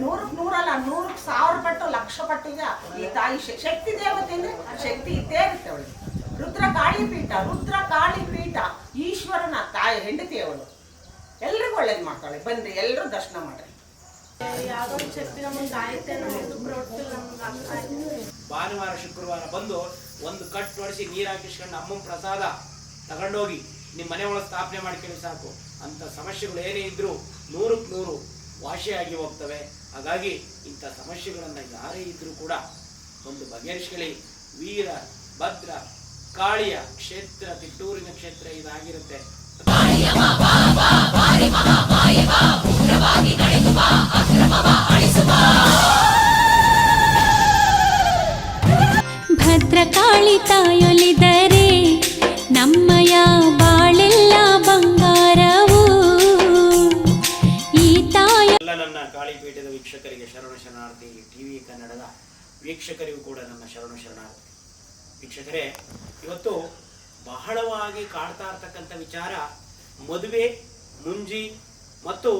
ನೂರಕ್ಕೆ ನೂರಲ್ಲ ನೂರಕ್ಕೆ ಸಾವಿರ ಪಟ್ಟು ಲಕ್ಷ ಪಟ್ಟಿಗೆ ಈ ತಾಯಿ ಶಕ್ತಿ ದೇವತೆ ಅಂದ್ರೆ ಶಕ್ತಿ ಇದ್ದೇ ಇರುತ್ತೆ ಅವಳು. ರುದ್ರ ಕಾಳಿ ಪೀಠ ರುದ್ರ ಕಾಳಿ ಪೀಠ ಈಶ್ವರನ ತಾಯಿ ಹೆಂಡತಿ ಅವಳು. ಎಲ್ರಿಗೂ ಒಳ್ಳೇದು ಮಾಡ್ತಾಳೆ. ಬಂದು ಎಲ್ಲರೂ ದರ್ಶನ ಮಾಡ್ರಿ. ಭಾನುವಾರ ಶುಕ್ರವಾರ ಬಂದು ಒಂದು ಕಟ್ ಹೊಡಿಸಿ ನೀರು ಹಾಕಿಸ್ಕೊಂಡು ಅಮ್ಮನ ಪ್ರಸಾದ ತಗೊಂಡೋಗಿ ನಿಮ್ಮ ಮನೆ ಒಳಗೆ ಸ್ಥಾಪನೆ ಮಾಡ್ಕೊಳ್ಳಿ ಸಾಕು. ಅಂತ ಸಮಸ್ಯೆಗಳು ಏನೇ ಇದ್ರೂ ವಾಸಿಯಾಗಿ ಹೋಗ್ತವೆ. ಹಾಗಾಗಿ ಇಂಥ ಸಮಸ್ಯೆಗಳನ್ನು ಯಾರೇ ಇದ್ದರೂ ಕೂಡ ಒಂದು ಬಗೆಹರಿಸ್ಕೊಳ್ಳಿ. ವೀರ, ಭದ್ರ, ಕಾಳಿಯ ಕ್ಷೇತ್ರ, ತಿಟ್ಟೂರಿನ ಕ್ಷೇತ್ರ ಇದಾಗಿರುತ್ತೆ. ಭದ್ರಕಾಳಿ ತಾಯೊಲಿದರೆ ವೀಕ್ಷಕರಿಗೂ ಕೂಡ ನಮ್ಮ ಶರಣು ಶರಣಾರ್ಥಿ. ವೀಕ್ಷಕರೇ, ಇವತ್ತು ಬಹಳವಾಗಿ ಕಾಡ್ತಾ ಇರ್ತಕ್ಕಂಥ ವಿಚಾರ ಮದುವೆ, ಮುಂಜಿ ಮತ್ತು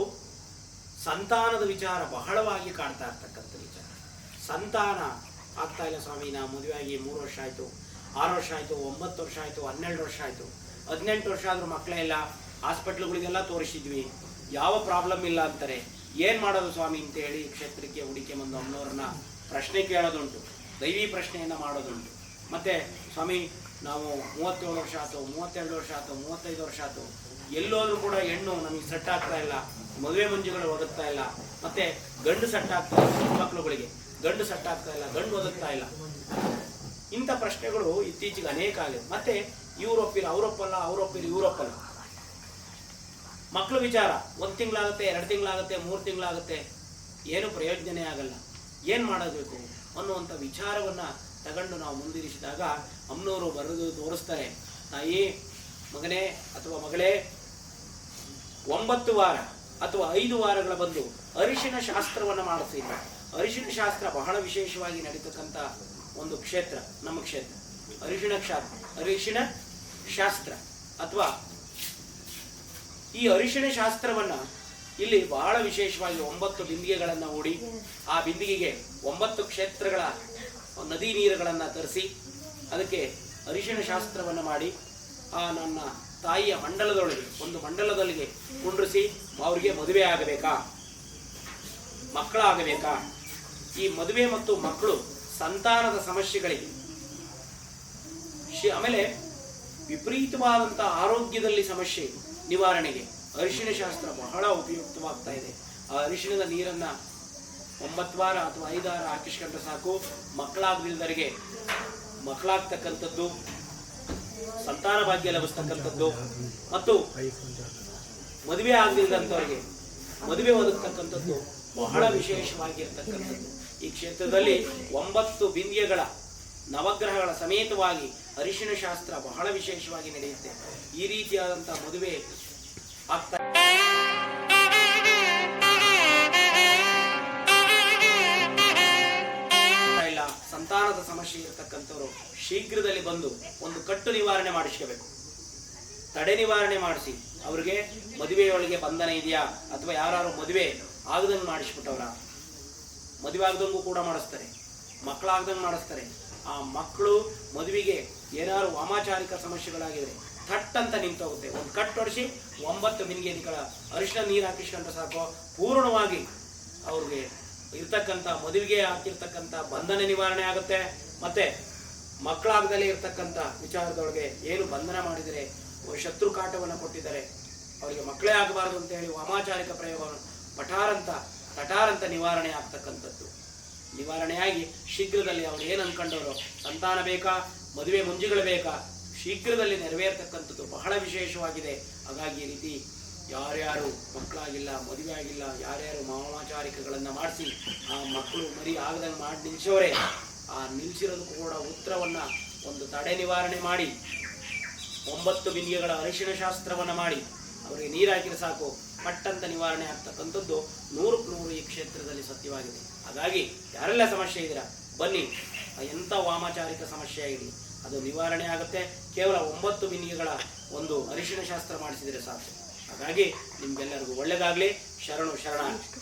ಸಂತಾನದ ವಿಚಾರ ಬಹಳವಾಗಿ ಕಾಡ್ತಾ ಇರ್ತಕ್ಕಂಥ ವಿಚಾರ. ಸಂತಾನ ಆಗ್ತಾ ಇಲ್ಲ ಸ್ವಾಮಿ, ನಾ ಮದುವೆಯಾಗಿ ಮೂರು ವರ್ಷ ಆಯಿತು, ಆರು ವರ್ಷ ಆಯಿತು, ಒಂಬತ್ತು ವರ್ಷ ಆಯಿತು, ಹನ್ನೆರಡು ವರ್ಷ ಆಯಿತು. ಹದಿನೆಂಟು ವರ್ಷ ಆದರೂ ಮಕ್ಕಳೇ ಇಲ್ಲ, ಹಾಸ್ಪಿಟ್ಲ್ಗಳಿಗೆಲ್ಲ ತೋರಿಸಿದ್ವಿ. ಯಾವ ಪ್ರಾಬ್ಲಮ್ ಇಲ್ಲ ಅಂತಾರೆ, ಏನು ಮಾಡೋದು ಸ್ವಾಮಿ ಅಂತ ಹೇಳಿ ಕ್ಷೇತ್ರಕ್ಕೆ ಹುಡುಕಿ ಬಂದು ಅಮ್ಮನವ್ರನ್ನ ಪ್ರಶ್ನೆ ಕೇಳೋದುಂಟು, ದೈವಿ ಪ್ರಶ್ನೆಯನ್ನು ಮಾಡೋದುಂಟು. ಮತ್ತೆ ಸ್ವಾಮಿ, ನಾವು ಮೂವತ್ತೇಳು ವರ್ಷ ಆಯ್ತು, ಮೂವತ್ತೆರಡು ವರ್ಷ ಆಯ್ತು, ಮೂವತ್ತೈದು ವರ್ಷ ಆಯ್ತು, ಎಲ್ಲೋದ್ರೂ ಕೂಡ ಹೆಣ್ಣು ನಮಗೆ ಸೆಟ್ ಆಗ್ತಾ ಇಲ್ಲ, ಮದುವೆ ಮಂಜುಗಳು ಒದಗ್ತಾ ಇಲ್ಲ, ಮತ್ತೆ ಗಂಡು ಸೆಟ್ ಆಗ್ತಾ ಇಲ್ಲ ಹೆಣ್ಮಕ್ಳುಗಳಿಗೆ ಗಂಡು ಸೆಟ್ ಆಗ್ತಾ ಇಲ್ಲ, ಗಂಡು ಒದಗ್ತಾ ಇಲ್ಲ. ಇಂಥ ಪ್ರಶ್ನೆಗಳು ಇತ್ತೀಚೆಗೆ ಅನೇಕ ಆಗಿದೆ. ಮತ್ತೆ ಯುರೋಪಿಲ್ ಅವರೊಪ್ಪಲ್ಲ ಅವರೊಪ್ಪಿಲ್ ಯುರೋಪಲ್ಲ ಮಕ್ಕಳು ವಿಚಾರ, ಒಂದು ತಿಂಗಳಾಗುತ್ತೆ, ಎರಡು ತಿಂಗಳಾಗುತ್ತೆ, ಮೂರು ತಿಂಗಳಾಗುತ್ತೆ, ಏನು ಪ್ರಯೋಜನನೇ ಆಗಲ್ಲ. ಏನು ಮಾಡಬೇಕು ಅನ್ನುವಂಥ ವಿಚಾರವನ್ನು ತಗೊಂಡು ನಾವು ಮುಂದಿರಿಸಿದಾಗ ಅಮ್ಮನವರು ಬರೆದು ತೋರಿಸ್ತಾರೆ. ತಾಯಿ, ಮಗನೇ ಅಥವಾ ಮಗಳೇ, ಒಂಬತ್ತು ವಾರ ಅಥವಾ ಐದು ವಾರಗಳ ಬಂದು ಅರಿಶಿನ ಶಾಸ್ತ್ರವನ್ನು ಮಾಡಿಸಿದ್ರು ಅರಿಶಿನ ಶಾಸ್ತ್ರ ಬಹಳ ವಿಶೇಷವಾಗಿ ನಡೀತಕ್ಕಂಥ ಒಂದು ಕ್ಷೇತ್ರ, ನಮ್ಮ ಕ್ಷೇತ್ರ. ಅರಿಶಿಣ ಶಾಸ್ತ್ರ ಅರಿಶಿಣ ಶಾಸ್ತ್ರ ಅಥವಾ ಈ ಅರಿಶಿಣ ಶಾಸ್ತ್ರವನ್ನ ಇಲ್ಲಿ ಬಹಳ ವಿಶೇಷವಾಗಿ ಒಂಬತ್ತು ಬಿಂದಿಗೆಗಳನ್ನು ಹೂಡಿ, ಆ ಬಿಂದಿಗೆಗೆ ಒಂಬತ್ತು ಕ್ಷೇತ್ರಗಳ ನದಿ ನೀರುಗಳನ್ನು ತರಿಸಿ, ಅದಕ್ಕೆ ಅರಿಶಿಣ ಶಾಸ್ತ್ರವನ್ನು ಮಾಡಿ, ಆ ನನ್ನ ತಾಯಿಯ ಮಂಡಲದೊಳಗೆ, ಒಂದು ಮಂಡಲದೊಳಗೆ ಕುಂಡ್ರಿಸಿ, ಅವರಿಗೆ ಮದುವೆ ಆಗಬೇಕಾ? ಮಕ್ಕಳಾಗಬೇಕಾ? ಈ ಮದುವೆ ಮತ್ತು ಮಕ್ಕಳು ಸಂತಾನದ ಸಮಸ್ಯೆಗಳಿಗೆ ಆಮೇಲೆ ವಿಪರೀತವಾದಂಥ ಆರೋಗ್ಯದಲ್ಲಿ ಸಮಸ್ಯೆ ನಿವಾರಣೆಗೆ. ಅರಿಶಿಣ ಶಾಸ್ತ್ರ ಬಹಳ ಉಪಯುಕ್ತವಾಗ್ತಾ ಇದೆ. ಆ ಅರಿಶಿಣದ ನೀರನ್ನ ಒಂಬತ್ತು ವಾರ ಅಥವಾ ಐದು ವಾರ ಹಾಕಿಸ್ಕೊಂಡ್ರೆ ಸಾಕು. ಮಕ್ಕಳಾಗದಿಲ್ದರಿಗೆ ಮಕ್ಕಳಾಗ್ತಕ್ಕಂಥದ್ದು, ಸಂತಾನ ಭಾಗ್ಯ ಲಭಿಸ್ತಕ್ಕಂಥದ್ದು ಮತ್ತು ಮದುವೆ ಆಗದಿಲ್ಲದಂಥವ್ರಿಗೆ ಮದುವೆ ಒದಗ್ತಕ್ಕಂಥದ್ದು ಬಹಳ ವಿಶೇಷವಾಗಿರ್ತಕ್ಕಂಥದ್ದು. ಈ ಕ್ಷೇತ್ರದಲ್ಲಿ ಒಂಬತ್ತು ಬಿಂದ್ಯಗಳ ನವಗ್ರಹಗಳ ಸಮೇತವಾಗಿ ಅರಿಶಿನ ಶಾಸ್ತ್ರ ಬಹಳ ವಿಶೇಷವಾಗಿ ನಡೆಯುತ್ತೆ. ಈ ರೀತಿಯಾದಂಥ ಮದುವೆ ಆಗ್ತಾ ಇಲ್ಲ, ಸಂತಾನದ ಸಮಸ್ಯೆ ಇರತಕ್ಕಂಥವ್ರು ಶೀಘ್ರದಲ್ಲಿ ಬಂದು ಒಂದು ಕಟ್ಟು ನಿವಾರಣೆ ಮಾಡಿಸ್ಕೋಬೇಕು. ತಡೆ ನಿವಾರಣೆ ಮಾಡಿಸಿ, ಅವ್ರಿಗೆ ಮದುವೆಯೊಳಗೆ ಬಂಧನ ಇದೆಯಾ ಅಥವಾ ಯಾರು ಮದುವೆ ಆಗದಂಗೆ ಮಾಡಿಸ್ಬಿಟ್ಟವ್ರ, ಮದುವೆ ಆಗದಂಗೂ ಕೂಡ ಮಾಡಿಸ್ತಾರೆ ಮಕ್ಕಳಾಗ್ದಂಗೆ ಮಾಡಿಸ್ತಾರೆ. ಆ ಮಕ್ಕಳು ಮದುವೆಗೆ ಏನಾದ್ರು ವಾಮಾಚಾರಿಕ ಸಮಸ್ಯೆಗಳಾಗಿದ್ರೆ ಥಟ್ ಅಂತ ನಿಂತೋಗುತ್ತೆ. ಒಂದು ಕಟ್ ಹೊಡೆಸಿ ಒಂಬತ್ತು ಮಿನಿಗೆಗಳ ಅರಿಶಿನ ನೀರು ಹಾಕಿಸ್ಕೊಂಡ್ರೆ ಸಾಕು. ಪೂರ್ಣವಾಗಿ ಅವ್ರಿಗೆ ಇರ್ತಕ್ಕಂಥ ಮದುವೆಗೆ ಹಾಕಿರ್ತಕ್ಕಂಥ ಬಂಧನ ನಿವಾರಣೆ ಆಗುತ್ತೆ. ಮತ್ತೆ ಮಕ್ಕಳಾಗದಲ್ಲೇ ಇರ್ತಕ್ಕಂಥ ವಿಚಾರದೊಳಗೆ ಏನು ಬಂಧನ ಮಾಡಿದರೆ ಶತ್ರು ಕಾಟವನ್ನು ಕೊಟ್ಟಿದ್ದಾರೆ. ಅವರಿಗೆ ಮಕ್ಕಳೇ ಆಗಬಾರದು ಅಂತ ಹೇಳಿ ವಾಮಾಚಾರಿಕ ಪ್ರಯೋಗವನ್ನು ಪಠಾರಂತ, ತಟಾರಂತ ನಿವಾರಣೆ ಆಗ್ತಕ್ಕಂಥದ್ದು. ನಿವಾರಣೆಯಾಗಿ ಶೀಘ್ರದಲ್ಲಿ ಅವ್ರು ಏನು ಅನ್ಕೊಂಡವರು, ಸಂತಾನ ಬೇಕಾ, ಮದುವೆ ಮುಂಜುಗಳು ಬೇಕಾ ಶೀಘ್ರದಲ್ಲಿ ನೆರವೇರ್ತಕ್ಕಂಥದ್ದು ಬಹಳ ವಿಶೇಷವಾಗಿದೆ. ಹಾಗಾಗಿ ಈ ರೀತಿ ಯಾರ್ಯಾರು ಮಕ್ಕಳಾಗಿಲ್ಲ ಮದುವೆ ಆಗಿಲ್ಲ ಯಾರ್ಯಾರು ಮಾಮಾಚಾರಿಕಗಳನ್ನು ಮಾಡಿಸಿ, ಆ ಮಕ್ಕಳು ಮರಿ ಆಗದಂಗೆ ಮಾಡಿ ನಿಲ್ಲಿಸೋರೆ ಆ ನಿಲ್ಲಿಸಿರೋದು ಕೂಡ ಉತ್ತರವನ್ನ ಒಂದು ತಡೆ ನಿವಾರಣೆ ಮಾಡಿ, ಒಂಬತ್ತು ಬಿಂದಿಗೆಗಳ ಅರಿಶಿನ ಶಾಸ್ತ್ರವನ್ನು ಮಾಡಿ, ಅವರಿಗೆ ನೀರು ಸಾಕು, ಪಟ್ಟಂತ ನಿವಾರಣೆ ಆಗ್ತಕ್ಕಂಥದ್ದು ನೂರಕ್ಕೆ ನೂರು ಈ ಕ್ಷೇತ್ರದಲ್ಲಿ ಸತ್ಯವಾಗಿದೆ. ಹಾಗಾಗಿ ಯಾರೆಲ್ಲ ಸಮಸ್ಯೆ ಇದ್ದೀರಾ, ಬನ್ನಿ ಎಂಥ ವಾಮಾಚಾರಿಕ ಸಮಸ್ಯೆ ಆಗಲಿ ಅದು ನಿವಾರಣೆ ಆಗುತ್ತೆ. ಕೇವಲ ಒಂಬತ್ತು ಬಿಂದಿಗೆಗಳ ಒಂದು ಅರಿಶಿಣ ಶಾಸ್ತ್ರ ಮಾಡಿಸಿದರೆ ಸಾಕು. ಹಾಗಾಗಿ ನಿಮ್ಗೆಲ್ಲರಿಗೂ ಒಳ್ಳೆಯದಾಗಲಿ ಶರಣು ಶರಣ